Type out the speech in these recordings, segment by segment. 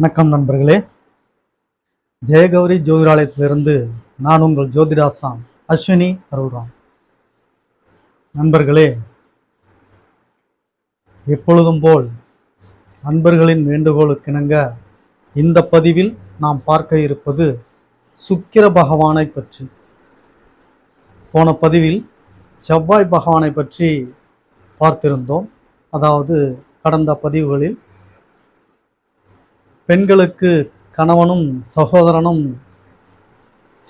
வணக்கம் நண்பர்களே. ஜெயகௌரி ஜோதிடாலயத்திலிருந்து நான் உங்கள் ஜோதிடாசான் அஸ்வினி அருள்ராம். நண்பர்களே எப்பொழுதும் போல் நண்பர்களின் வேண்டுகோளுக்கிணங்க இந்த பதிவில் நாம் பார்க்க இருப்பது சுக்கிர பகவானை பற்றி. போன பதிவில் செவ்வாய் பகவானை பற்றி பார்த்திருந்தோம். அதாவது கடந்த பதிவுகளில் பெண்களுக்கு கணவனும் சகோதரனும்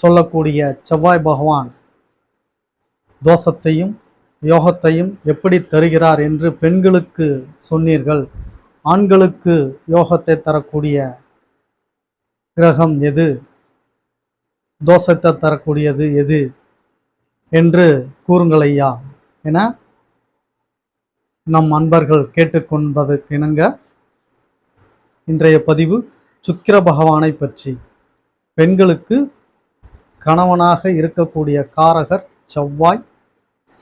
சொல்லக்கூடிய செவ்வாய் பகவான் தோஷத்தையும் யோகத்தையும் எப்படி தருகிறார் என்று பெண்களுக்கு சொன்னீர்கள். ஆண்களுக்கு யோகத்தை தரக்கூடிய கிரகம் எது? தோஷத்தை தரக்கூடியது எது? என்று கூறுங்கள் ஐயா. என நம் அன்பர்கள் கேட்டுக்கொண்டதற்கு இணங்க இன்றைய பதிவு சுக்கிர பகவானை பற்றி. பெண்களுக்கு கணவனாக இருக்கக்கூடிய காரகர் செவ்வாய்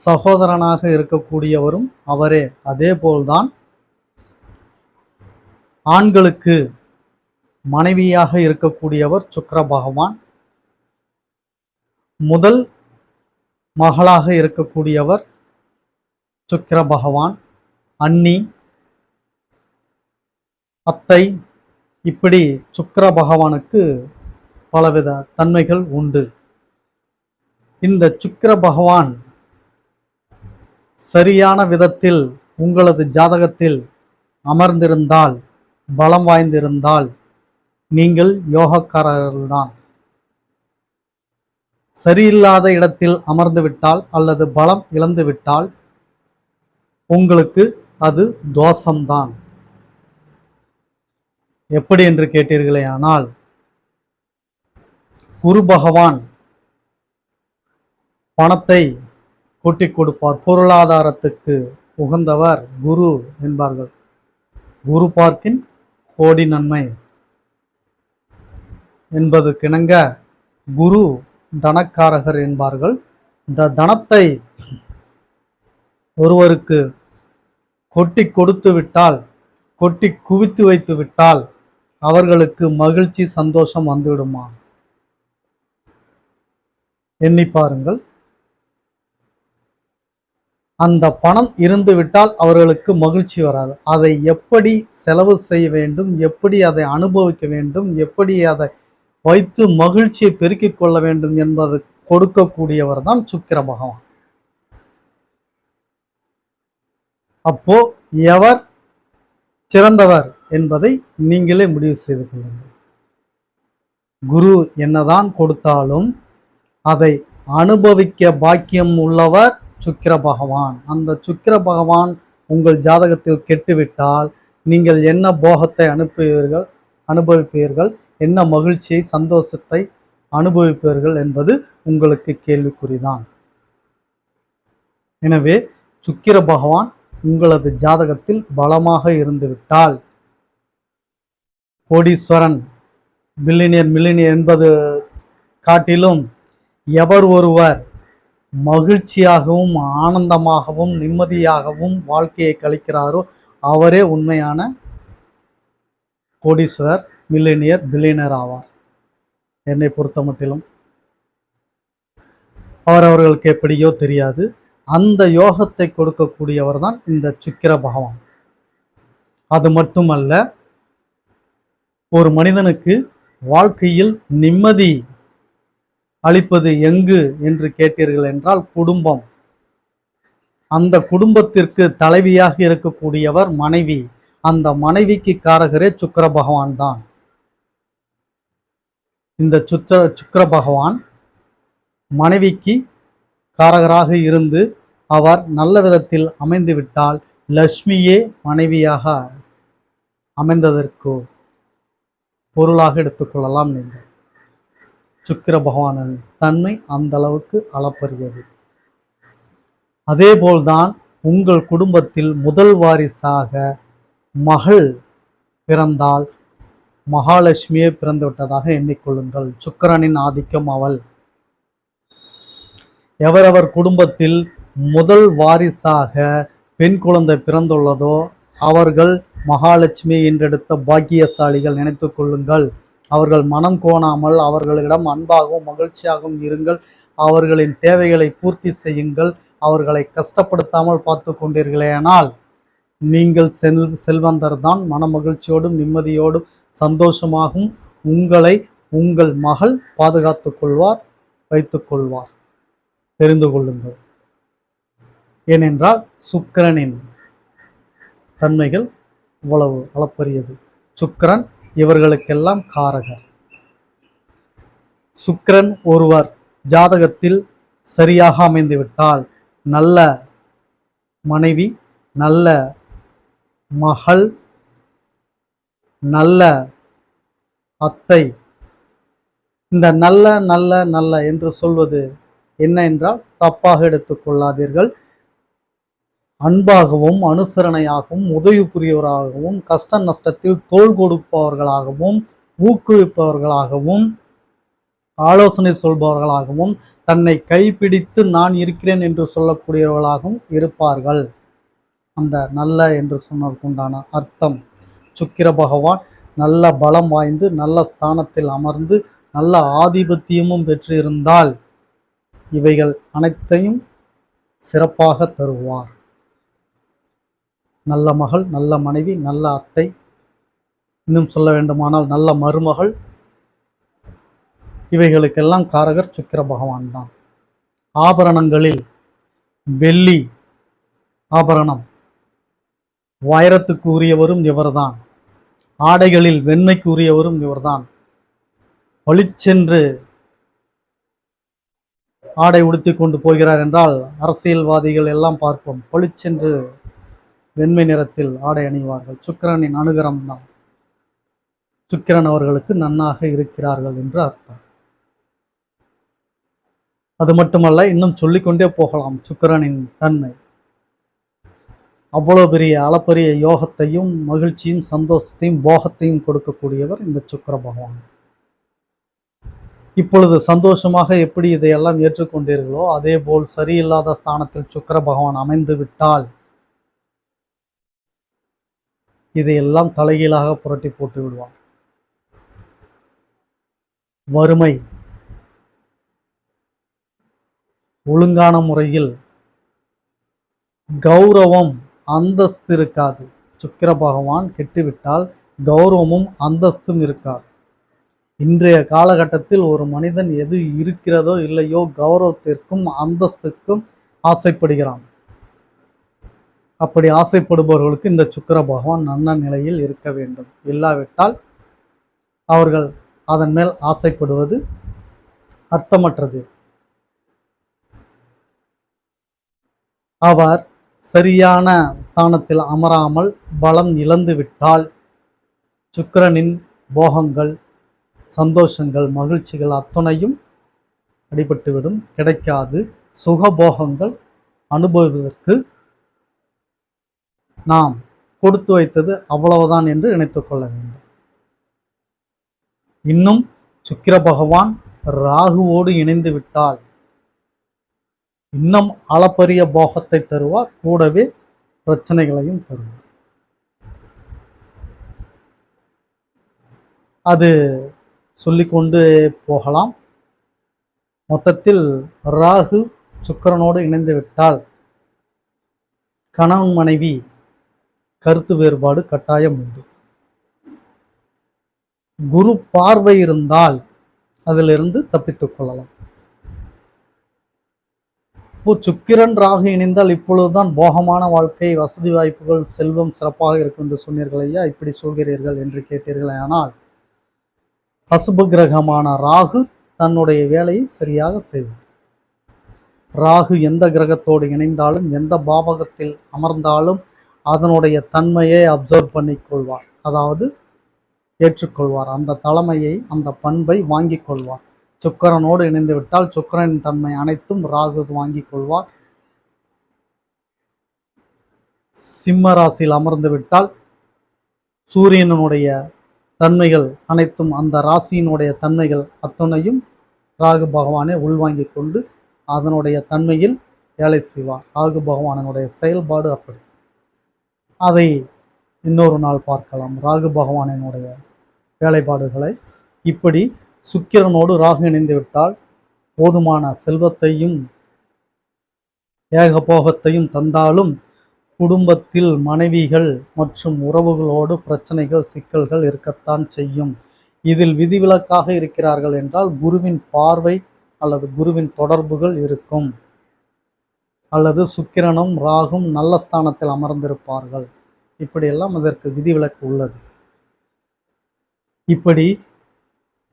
சகோதரனாக இருக்கக்கூடியவரும் அவரே. அதேபோல்தான் ஆண்களுக்கு மனைவியாக இருக்கக்கூடியவர் சுக்கர பகவான். முதல் மகளாக இருக்கக்கூடியவர் சுக்கிர பகவான். அன்னி அத்தை இப்படி சுக்கிர பகவானுக்கு பலவித தன்மைகள் உண்டு. இந்த சுக்கிர பகவான் சரியான விதத்தில் உங்களது ஜாதகத்தில் அமர்ந்திருந்தால் பலம் வாய்ந்திருந்தால் நீங்கள் யோகக்காரர்கள்தான். சரியில்லாத இடத்தில் அமர்ந்துவிட்டால் அல்லது பலம் இழந்துவிட்டால் உங்களுக்கு அது தோஷம்தான். எப்படி என்று கேட்டீர்களே ஆனால் குரு பகவான் பணத்தை கொட்டி கொடுப்பார் பொருளாதாரத்துக்கு உகந்தவர் குரு என்பார்கள். குரு பார்க்கின் கோடி நன்மை என்பது கிணங்க குரு தனக்காரகர் என்பார்கள். இந்த தனத்தை ஒருவருக்கு கொட்டி கொடுத்து விட்டால் கொட்டி குவித்து வைத்து விட்டால் அவர்களுக்கு மகிழ்ச்சி சந்தோஷம் வந்துவிடுமா? எண்ணி பாருங்கள். அந்த பணம் இருந்து விட்டால் அவர்களுக்கு மகிழ்ச்சி வராது. அதை எப்படி செலவு செய்ய வேண்டும்? எப்படி அதை அனுபவிக்க வேண்டும்? எப்படி அதை வைத்து மகிழ்ச்சியை பெருக்கிக் கொள்ள வேண்டும் என்பது கொடுக்கக்கூடியவர் தான் சுக்கிர பகவான். அப்போ எவர் சிறந்தவர்? என்பதை நீங்களே முடிவு செய்து கொள்ளுங்கள். குரு என்னதான் கொடுத்தாலும் அதை அனுபவிக்க பாக்கியம் உள்ளவர் சுக்கிர பகவான். அந்த சுக்கிர பகவான் உங்கள் ஜாதகத்தில் கெட்டுவிட்டால் நீங்கள் என்ன போகத்தை அனுப்புவீர்கள் அனுபவிப்பீர்கள் என்ன மகிழ்ச்சியை சந்தோஷத்தை அனுபவிப்பீர்கள் என்பது உங்களுக்கு கேள்விக்குறிதான். எனவே சுக்கிர பகவான் உங்களது ஜாதகத்தில் பலமாக இருந்துவிட்டால் கோடீஸ்வரன் பில்லினியர் மில்லினியர் என்பது காட்டிலும் எவர் ஒருவர் மகிழ்ச்சியாகவும் ஆனந்தமாகவும் நிம்மதியாகவும் வாழ்க்கையை கழிக்கிறாரோ அவரே உண்மையான கோடீஸ்வரர் மில்லினியர் பில்லியனர் ஆவார். என்னை பொறுத்த மட்டிலும் அவரவர்களுக்கு எப்படியோ தெரியாது. அந்த யோகத்தை கொடுக்கக்கூடியவர் தான் இந்த சுக்கிர பகவான். அது மட்டுமல்ல ஒரு மனிதனுக்கு வாழ்க்கையில் நிம்மதி அளிப்பது எங்கு என்று கேட்டீர்கள் என்றால் குடும்பம். அந்த குடும்பத்திற்கு தலைவியாக இருக்கக்கூடியவர் மனைவி. அந்த மனைவிக்கு காரகரே சுக்கர பகவான் தான். இந்த சுத்திர சுக்கர பகவான் மனைவிக்கு காரகராக இருந்து அவர் நல்ல விதத்தில் அமைந்துவிட்டால் லக்ஷ்மியே மனைவியாக அமைந்ததற்கு பொருளாக எடுத்துக்கொள்ளலாம் நீங்கள். சுக்கிர பகவானின் தன்மை அந்த அளவுக்கு அளப்பரியது. அதேபோல்தான் உங்கள் குடும்பத்தில் முதல் வாரிசாக மகள் பிறந்தால் மகாலட்சுமியே பிறந்து விட்டதாக எண்ணிக்கொள்ளுங்கள். சுக்கிரனின் ஆதிக்கம் அவள். எவரவர் குடும்பத்தில் முதல் வாரிசாக பெண் குழந்தை பிறந்துள்ளதோ அவர்கள் மகாலட்சுமி என்றெடுத்த பாக்கியசாலிகள் நினைத்து கொள்ளுங்கள். அவர்கள் மனம் கோணாமல் அவர்களிடம் அன்பாகவும் மகிழ்ச்சியாகவும் இருங்கள். அவர்களின் தேவைகளை பூர்த்தி செய்யுங்கள். அவர்களை கஷ்டப்படுத்தாமல் பார்த்து கொண்டீர்களேனால் நீங்கள் செல் செல்வந்தர் தான் மன மகிழ்ச்சியோடும் நிம்மதியோடும் சந்தோஷமாகவும் உங்களை உங்கள் மகள் பாதுகாத்துக் கொள்வார் வைத்துக் கொள்வார். தெரிந்து கொள்ளுங்கள். ஏனென்றால் சுக்கிரனின் தன்மைகள் இவ்வளவு அளப்பரியது. சுக்கிரன் இவர்களுக்கெல்லாம் காரகர். சுக்கிரன் ஒருவர் ஜாதகத்தில் சரியாக அமைந்துவிட்டால் நல்ல மனைவி நல்ல மகள் நல்ல அத்தை. இந்த நல்ல நல்ல நல்ல என்று சொல்வது என்ன என்றால் தப்பாக எடுத்துக்கொள்ளாதீர்கள் அன்பாகவும் அனுசரணையாகவும் உதவி புரியவராகவும் கஷ்ட நஷ்டத்தில் தோள் கொடுப்பவர்களாகவும் ஊக்குவிப்பவர்களாகவும் ஆலோசனை சொல்பவர்களாகவும் தன்னை கைப்பிடித்து நான் இருக்கிறேன் என்று சொல்லக்கூடியவர்களாகவும் இருப்பார்கள். அந்த நல்ல என்று சொன்னதுக்குண்டான அர்த்தம். சுக்கிர பகவான் நல்ல பலம் வாய்ந்து நல்ல ஸ்தானத்தில் அமர்ந்து நல்ல ஆதிபத்தியமும் பெற்றிருந்தால் இவைகள் அனைத்தையும் சிறப்பாக தருவார். நல்ல மகள் நல்ல மனைவி நல்ல அத்தை. இன்னும் சொல்ல வேண்டுமானால் நல்ல மருமகள். இவைகளுக்கெல்லாம் காரகர் சுக்கிர பகவான் தான். ஆபரணங்களில் வெள்ளி ஆபரணம். வைரத்துக்கு உரியவரும் இவர்தான். ஆடைகளில் வெண்மைக்கு உரியவரும் இவர்தான். வழிச்சென்று ஆடை உடுத்தி கொண்டு போகிறார் என்றால் அரசியல்வாதிகள் எல்லாம் பார்ப்போம். பளிச்சென்று வெண்மை நிறத்தில் ஆடை அணிவார்கள். சுக்கிரனின் அனுகரம் தான். சுக்கிரன் அவர்களுக்கு நன்னாக இருக்கிறார்கள் என்று அர்த்தம். அது மட்டுமல்ல இன்னும் சொல்லிக்கொண்டே போகலாம். சுக்கிரனின் தன்மை. அவ்வளவு பெரிய அளப்பரிய யோகத்தையும் மகிழ்ச்சியும் சந்தோஷத்தையும் போகத்தையும் கொடுக்கக்கூடியவர் இந்த சுக்கிர பகவான். இப்பொழுது சந்தோஷமாக எப்படி இதையெல்லாம் ஏற்றுக்கொண்டீர்களோ அதே போல் சரியில்லாத ஸ்தானத்தில் சுக்கிர பகவான் அமைந்து விட்டால் இதையெல்லாம் தலைகீழாக புரட்டி போட்டு விடுவான். வறுமை ஒழுங்கான முறையில் கௌரவம் அந்தஸ்து இருக்காது சுக்கிர பகவான் கெட்டுவிட்டால் கௌரவமும் அந்தஸ்தும் இருக்காது. இன்றைய காலகட்டத்தில் ஒரு மனிதன் எது இருக்கிறதோ இல்லையோ கௌரவத்திற்கும் அந்தஸ்துக்கும் ஆசைப்படுகிறான். அப்படி ஆசைப்படுபவர்களுக்கு இந்த சுக்கர பகவான் நல்ல நிலையில் இருக்க வேண்டும். இல்லாவிட்டால் அவர்கள் அதன் மேல் ஆசைப்படுவது அர்த்தமற்றது. அவர் சரியான ஸ்தானத்தில் அமராமல் பலம் இழந்துவிட்டால் சுக்கரனின் சுக்கிரனின் போகங்கள் சந்தோஷங்கள் மகிழ்ச்சிகள் அத்துணையும் அடிபட்டுவிடும். கிடைக்காது. சுகபோகங்கள் அனுபவிப்பதற்கு நாம் கொடுத்து வைத்தது அவ்வளவுதான் என்று நினைத்துக் கொள்ள வேண்டும். இன்னும் சுக்கிர பகவான் ராகுவோடு இணைந்து விட்டால் இன்னும் அளப்பரிய போகத்தை தருவார் கூடவே பிரச்சனைகளையும் தருவார். அது சொல்லிக்கொண்டு போகலாம். மொத்தத்தில் ராகு சுக்கிரனோடு இணைந்து விட்டால் கணவன் மனைவி கருத்து வேறுபாடு கட்டாயம் உண்டு. குரு பார்வை இருந்தால் அதிலிருந்து தப்பித்துக் கொள்ளலாம். இப்போ சுக்கிரன் ராகு இணைந்தால் இப்பொழுதுதான் போகமான வாழ்க்கை வசதி வாய்ப்புகள் செல்வம் சிறப்பாக இருக்கும் என்று சொன்னீர்கள் ஐயா. இப்படி சொல்கிறீர்கள் என்று கேட்டீர்கள். ஆனால் பசுபு கிரகமான ராகு தன்னுடைய வேலையை சரியாக செய்வார் ராகு எந்த கிரகத்தோடு இணைந்தாலும் எந்த பாவகத்தில் அமர்ந்தாலும் அதனுடைய தன்மையை அப்சர்வ் பண்ணிக்கொள்வார். அதாவது ஏற்றுக்கொள்வார். அந்த தலைமையை அந்த பண்பை வாங்கிக் கொள்வார். சுக்கரனோடு இணைந்து விட்டால் சுக்கிரனின் தன்மை அனைத்தும் ராகு வாங்கி கொள்வார். சிம்ம ராசியில் அமர்ந்து விட்டால் சூரியனுடைய தன்மைகள் அனைத்தும் அந்த ராசியினுடைய தன்மைகள் அத்தனையும் ராகு பகவானை உள்வாங்கிக் கொண்டு அதனுடைய தன்மையில் வேலை செய்வார். ராகு பகவானனுடைய செயல்பாடு அப்படி. அதை இன்னொரு நாள் பார்க்கலாம். ராகு பகவானினுடைய வேலைப்பாடுகளை. இப்படி சுக்கிரனோடு ராகு இணைந்து விட்டால் போதுமான செல்வத்தையும் ஏகபோகத்தையும் தந்தாலும் குடும்பத்தில் மனைவிகள் மற்றும் உறவுகளோடு பிரச்சனைகள் சிக்கல்கள் இருக்கத்தான் செய்யும். இதில் விதிவிலக்காக இருக்கிறார்கள் என்றால் குருவின் பார்வை அல்லது குருவின் தொடர்புகள் இருக்கும். அல்லது சுக்கிரனும் ராகும் நல்ல ஸ்தானத்தில் அமர்ந்திருப்பார்கள். இப்படியெல்லாம் அதற்கு விதிவிலக்கு உள்ளது. இப்படி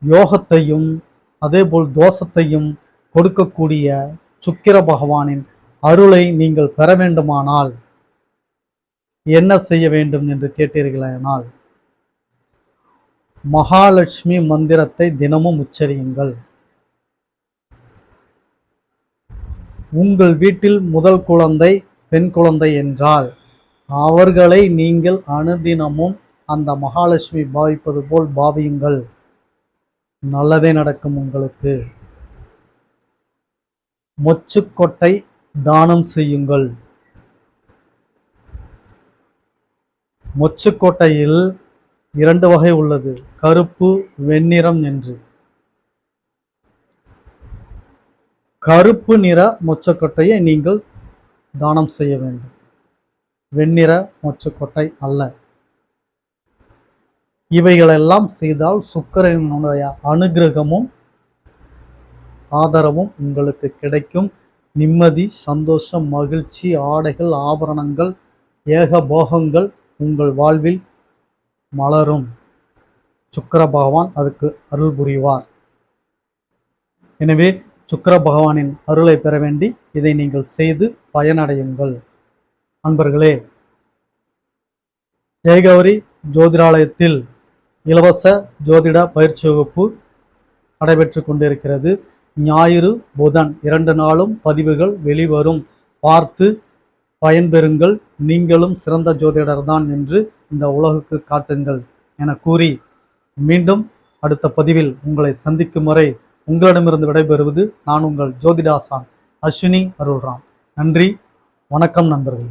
யோகத்தையும் அதேபோல் தோஷத்தையும் கொடுக்கக்கூடிய சுக்கிர பகவானின் அருளை நீங்கள் பெற வேண்டுமானால் என்ன செய்ய வேண்டும் என்று கேட்டீர்களானால் மகாலட்சுமி மந்திரத்தை தினமும் உச்சரியுங்கள். உங்கள் வீட்டில் முதல் குழந்தை பெண் குழந்தை என்றால் அவர்களை நீங்கள் அனுதினமும் அந்த மகாலட்சுமி பாவிப்பது போல் பாவியுங்கள். நல்லதே நடக்கும் உங்களுக்கு. மொச்சுக்கொட்டை தானம் செய்யுங்கள். மொச்சுக்கொட்டையில் இரண்டு வகை உள்ளது. கருப்பு வெண்ணிறம் என்று கருப்பு நிற மொச்சக்கொட்டையை நீங்கள் தானம் செய்ய வேண்டும். வெண்ணிற மொச்சக்கொட்டை அல்ல. இவைகளெல்லாம் செய்தால் சுக்கரனுடைய அனுகிரகமும் ஆதரவும் உங்களுக்கு கிடைக்கும். நிம்மதி சந்தோஷம் மகிழ்ச்சி ஆடைகள் ஆபரணங்கள் ஏக போகங்கள் உங்கள் வாழ்வில் மலரும். சுக்கர பகவான் அதுக்கு அருள் புரிவார். எனவே சுக்கர பகவானின் அருளை பெற வேண்டி இதை நீங்கள் செய்து பயனடையுங்கள். அன்பர்களே ஜெயகௌரி ஜோதிடாலயத்தில் இலவச ஜோதிட பயிற்சி வகுப்பு நடைபெற்று கொண்டிருக்கிறது. ஞாயிறு புதன் இரண்டு நாளும் பதிவுகள் வெளிவரும். பார்த்து பயன்பெறுங்கள். நீங்களும் சிறந்த ஜோதிடர் தான் என்று இந்த உலகுக்கு காட்டுங்கள் என கூறி மீண்டும் அடுத்த பதிவில் உங்களை சந்திக்கும் வரை உங்களிடமிருந்து விடைபெறுவது நான் உங்கள் ஜோதிடாசான் அஸ்வினி அருள்ராம். நன்றி. வணக்கம் நண்பர்களே.